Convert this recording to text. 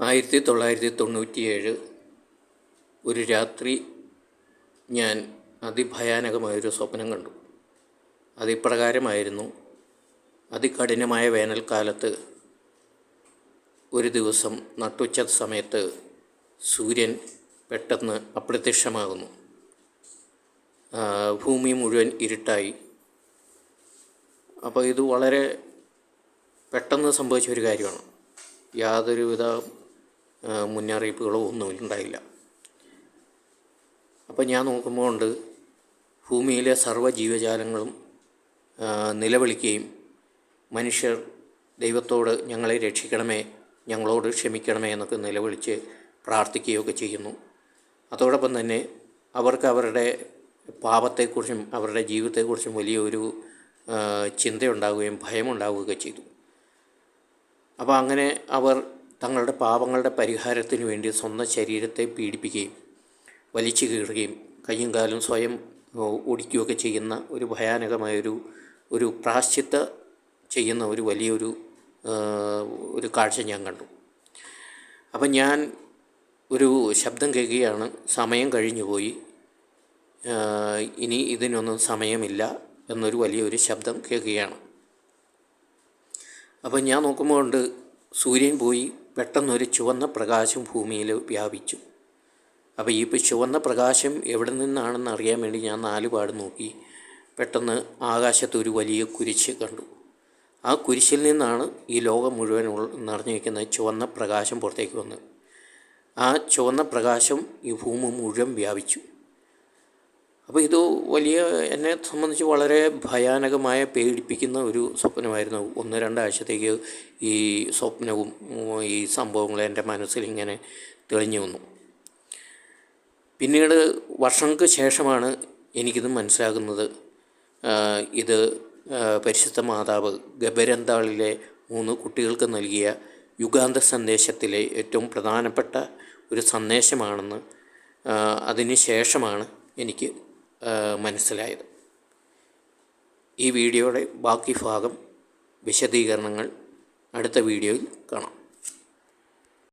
ആയിരത്തി തൊള്ളായിരത്തി തൊണ്ണൂറ്റിയേഴ് ഒരു രാത്രി ഞാൻ അതിഭയാനകമായൊരു സ്വപ്നം കണ്ടു. അതിപ്രകാരമായിരുന്നു അതികഠിനമായ വേനൽക്കാലത്ത് ഒരു ദിവസം നട്ടുച്ച സമയത്ത് സൂര്യൻ പെട്ടെന്ന് അപ്രത്യക്ഷമാകുന്നു. ഭൂമി മുഴുവൻ ഇരുട്ടായി. അപ്പോൾ ഇത് വളരെ പെട്ടെന്ന് സംഭവിച്ച ഒരു കാര്യമാണ്. യാതൊരുവിധ മുന്നറിയിപ്പുകളോ ഒന്നും ഉണ്ടായില്ല. അപ്പോൾ ഞാൻ നോക്കുമ്പോൾ ഉണ്ട് ഭൂമിയിലെ സർവ ജീവജാലങ്ങളും നിലവിളിക്കുകയും മനുഷ്യർ ദൈവത്തോട് ഞങ്ങളെ രക്ഷിക്കണമേ ഞങ്ങളോട് ക്ഷമിക്കണമേ എന്നൊക്കെ നിലവിളിച്ച് പ്രാർത്ഥിക്കുകയൊക്കെ ചെയ്യുന്നു. അതോടൊപ്പം തന്നെ അവർക്ക് അവരുടെ പാപത്തെക്കുറിച്ചും അവരുടെ ജീവിതത്തെക്കുറിച്ചും വലിയൊരു ചിന്തയുണ്ടാവുകയും ഭയമുണ്ടാവുകയൊക്കെ ചെയ്തു. അപ്പോൾ അങ്ങനെ അവർ തങ്ങളുടെ പാപങ്ങളുടെ പരിഹാരത്തിന് വേണ്ടി സ്വന്തം ശരീരത്തെ പീഡിപ്പിക്കുകയും വലിച്ചു കീറുകയും കയ്യും കാലും സ്വയം ഓടിക്കുകയൊക്കെ ചെയ്യുന്ന ഒരു ഭയാനകമായൊരു ഒരു പ്രാശ്ചിത്ത ചെയ്യുന്ന ഒരു വലിയൊരു ഒരു കാഴ്ച ഞാൻ കണ്ടു. അപ്പം ഞാൻ ഒരു ശബ്ദം കേൾക്കുകയാണ്. സമയം കഴിഞ്ഞു പോയി. ഇനി ഇതിനൊന്നും സമയമില്ല എന്നൊരു വലിയൊരു ശബ്ദം കേൾക്കുകയാണ്. അപ്പം ഞാൻ നോക്കുമ്പോൾ സൂര്യൻ പോയി. പെട്ടെന്നൊരു ചുവന്ന പ്രകാശം ഭൂമിയിൽ വ്യാപിച്ചു. അപ്പോൾ ഈ ചുവന്ന പ്രകാശം എവിടെ നിന്നാണെന്ന് അറിയാൻ വേണ്ടി ഞാൻ നാല് പാട് നോക്കി. പെട്ടെന്ന് ആകാശത്ത് ഒരു വലിയ കുരിശ് കണ്ടു. ആ കുരിശിൽ നിന്നാണ് ഈ ലോകം മുഴുവൻ ഉൾ- നിറഞ്ഞിരിക്കുന്ന ചുവന്ന പ്രകാശം പുറത്തേക്ക് വന്നത്. ആ ചുവന്ന പ്രകാശം ഈ ഭൂമി മുഴുവൻ വ്യാപിച്ചു. അപ്പോൾ ഇത് വലിയ എന്നെ സംബന്ധിച്ച് വളരെ ഭയാനകമായ പേടിപ്പിക്കുന്ന ഒരു സ്വപ്നമായിരുന്നു. ഒന്ന് രണ്ടാഴ്ചത്തേക്ക് ഈ സ്വപ്നവും ഈ സംഭവങ്ങളും എന്റെ മനസ്സിൽ ഇങ്ങനെ തെളിഞ്ഞു വന്നു. പിന്നീട് വർഷങ്ങൾക്ക് ശേഷമാണ് എനിക്കിത് മനസ്സിലാകുന്നത്. ഇത് പരിശുദ്ധ മാതാവ് ഗബരന്താളിലെ മൂന്ന് കുട്ടികൾക്ക് നൽകിയ യുഗാന്ത സന്ദേശത്തിലെ ഏറ്റവും പ്രധാനപ്പെട്ട ഒരു സന്ദേശമാണെന്ന് അതിന് ശേഷമാണ് എനിക്ക് മനസ്സിലായത്. ഈ വീഡിയോയുടെ ബാക്കി ഭാഗം വിശദീകരണങ്ങൾ അടുത്ത വീഡിയോയിൽ കാണാം.